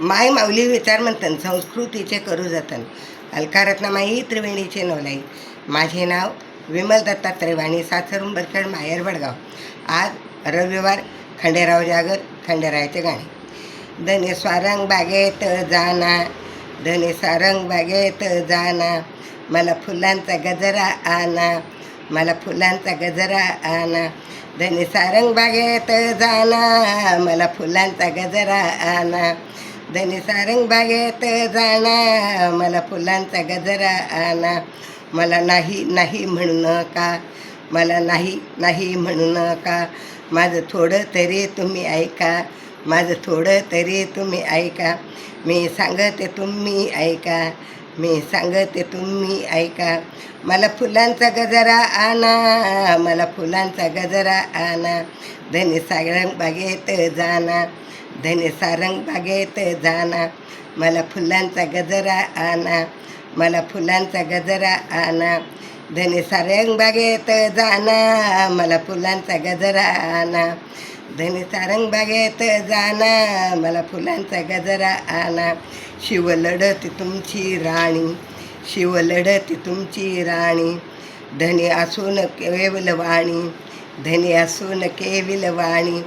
माय माऊली विचार म्हणतन संस्कृतीचे करू जतन. अलकारत्नमाई त्रिवेणीचे नवलाई. माझे नाव विमल दत्तात्रय वाणी सासर उंबरखेड माहेर वडगाव. आज रविवार खंडेराव जागर खंडेरायाचे गाणे. धने स्वारंग बागेत जाना धने सारंग बागेत जाना मला फुलांचा गजरा आना मला फुलांचा गजरा आना धने सारंग बागेत जाना मला फुलांचा गजरा आना धनी सारंग बागेत जाणा मला फुलांचा गजरा आणा. मला नाही नाही म्हणू नका मला नाही नाही म्हणू नका माझं थोडं तरी तुम्ही ऐका. माझं थोडं तरी तुम्ही ऐका. मी सांगते तुम्ही ऐका. मी सांगते तुम्ही ऐका. मला फुलांचा गजरा आणा. मला फुलांचा गजरा आणा. धनी सागरंग बागेत जाणा. धने सारंग बागेत जाना मला फुलांचा गजरा आणा मला फुलांचा गजरा आणा. धने सारंग बागेत जाना मला फुलांचा गजरा आणा. धने सारंग बागेत जाना मला फुलांचा गजरा आणा. शिव लढत तुमची राणी शिव लढत तुमची राणी. धनी असून केवल वाणी धनी असून केविल वाणी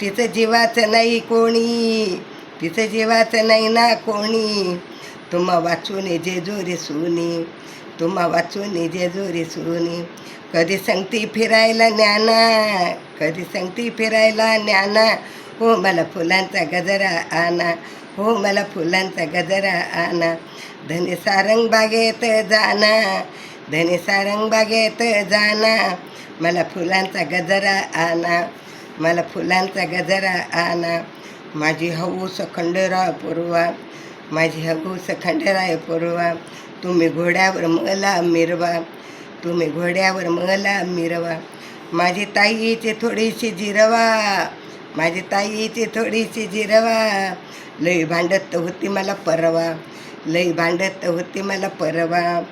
तिचं जीवाचं नाही कोणी तिचं जीवाचं नाही ना कोणी. तुम्हा वाचून जेजोरी सुनी तुम्हा वाचून जेजोरी सुनी. कधी सांगती फिरायला ज्ञाना कधी सांगती फिरायला ज्ञाना हो मला फुलांचा गजरा आणा हो मला फुलांचा गजरा आणा. धनी सारंग बागेत जाना धनी सारंग बागेत जाना. मला फुलांचा गजरा आणा. मला फुलांचा गजरा आणा. माझी हौस खंडराय पूर्वा. माझी हौस खंडराय पूर्वा. तुम्ही घोड्यावर मला मिरवा. तुम्ही घोड्यावर मला मिरवा. माझी ताईची थोडीशी जिरवा. माझी ताईची थोडीशी जिरवा. लई भांडत होती मला परवा. लई भांडत होती मला परवा.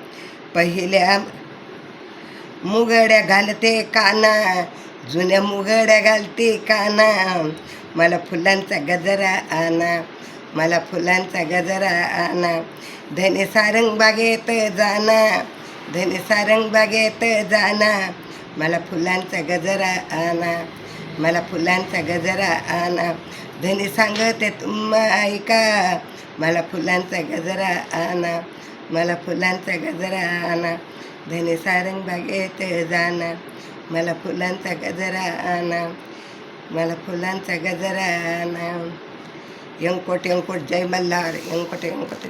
पहिल्या मुगड्या घालते काना जुन्या मुगड्या घालते काना. मला फुलांचा गजरा आणा मला फुलांचा गजरा आणा. धने सारंग बागेत जाना धने सारंग बागेत जाना मला फुलांचा गजरा आणा मला फुलांचा गजरा आणा. धने सांगते तुम्हा ऐका मला फुलांचा गजरा आणा. मला फुलांचा गजरा आणा धने सारंग बागेत जाना मला फुलांचा गजरा आणा मला फुलांचा गजरा आणा यंकोट यंकोट जय मल्हार यंकोट यंकोट जय